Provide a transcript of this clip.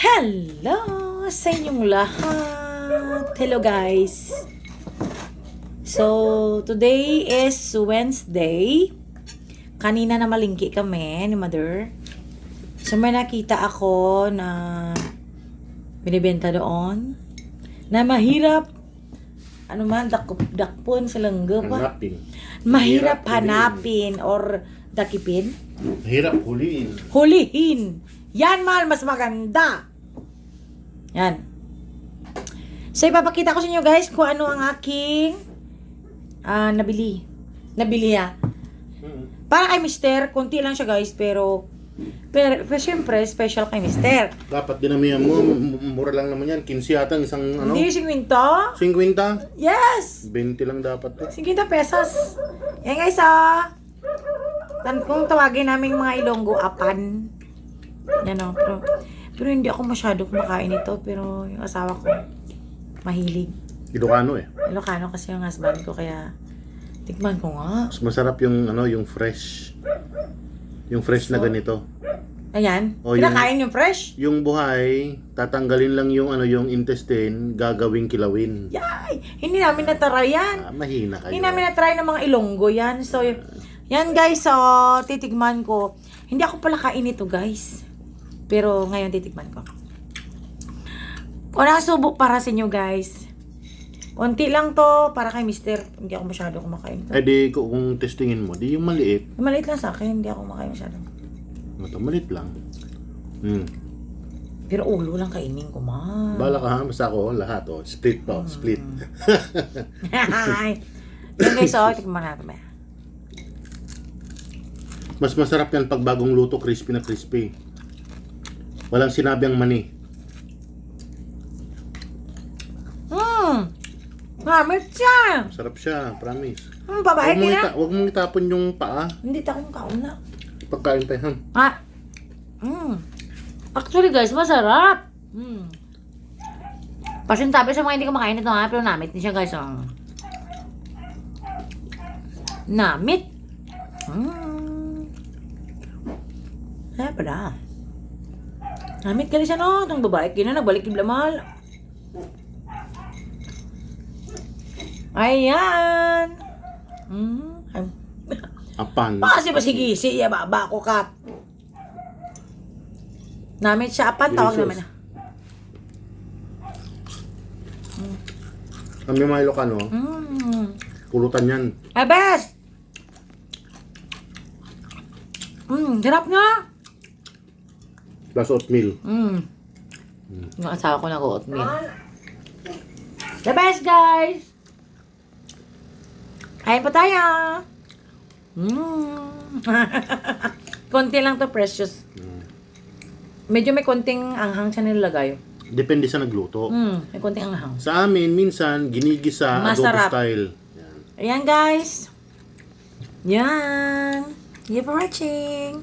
Hello sa inyong lahat. Hello guys. So, today is Wednesday. Kanina na malingki kami ni Mother. So, may nakita ako na binibenta doon na mahirap ano man, dak dakpon sa langga pa. Hanapin. Mahirap Mahirap hanapin or dakipin. Hirap huliin. Hulihin. Yan, mahal, mas maganda. Yan. So, ipapakita ko sa inyo, guys, kung ano ang aking ah nabili. Nabili, ha. Hmm. Para kay Mister, konti lang siya, guys, pero pero, pero syempre, special kay Mister. Dapat dinamihan mo. Mura lang naman yan. 15 yata ang isang ano. Hindi 50? 50? Yes! 20 lang dapat to. 50 pesos. Yan, guys, ah. Tan kung tawagin naming mga Ilonggo, apan. Yan, oh. Pero, pero hindi ako masyado kumakain ito. Pero yung asawa ko, mahilig. Ilocano eh. Ilocano kasi yung husband ko, kaya tikman ko nga. Mas masarap yung ano, yung fresh. Yung fresh na ganito. Ayan. Oh, yung- Kinakain yung fresh. Yung buhay, tatanggalin lang yung ano, yung intestine, gagawing kilawin. Yay! Hindi namin natry yan. Ah, mahina kayo. Hindi namin na-try ng mga Ilonggo yan. So, y- yan guys, so, titigman ko. Hindi ako pala kain ito guys. Pero ngayon titigman ko. Unang subo para sa inyo guys. Konti lang to para kay mister. Hindi ako masyado kumakain. Eh di, kung kung testingin mo, di yung maliit. Maliit lang sa akin, hindi ako kumakain masyado. Ito, maliit lang. Hmm. Pero ulo lang kainin ko, ma. Bala ka ha, basta ako, lahat oh. Split to, split. yan guys, oh, tikman natin ba? Mas masarap yan pag bagong luto, crispy na crispy. Walang sinabi ang mani. Hmm! Mamit siya! Masarap siya, promise. Hmm, babae Huwag mong, kaya? ita- huwag mong itapon yung paa. Hindi takong kauna. Pagkain tayo, ha? Ah. Mm. Actually guys, masarap. Mm. Pasintabi sa mga hindi kumakain ito ha, pero namit din siya guys. Oh. Namit. Mm. Kaya pala. Namit ka siya no, itong babae kina nagbalik yung blamal. Ayan. Mm. Ay, Apan. Kasi ba sige, siya baba ko ka. Namit siya apan, tawag naman na. Kami mga Ilocano, Mm. kulutan yan. Eh, best! Mm, sarap nga. Plus oatmeal. Mm. Yung asawa ko nag-oatmeal. The best, guys! Kain pa tayo! Mm. Konti lang to, precious. Mm. Medyo may konting anghang siya nilagay. Depende sa nagluto. Mm, may konting anghang. Sa amin, minsan, ginigisa, adobo Masarap. style. Yan. Ayan guys. Yan. Thank you for watching.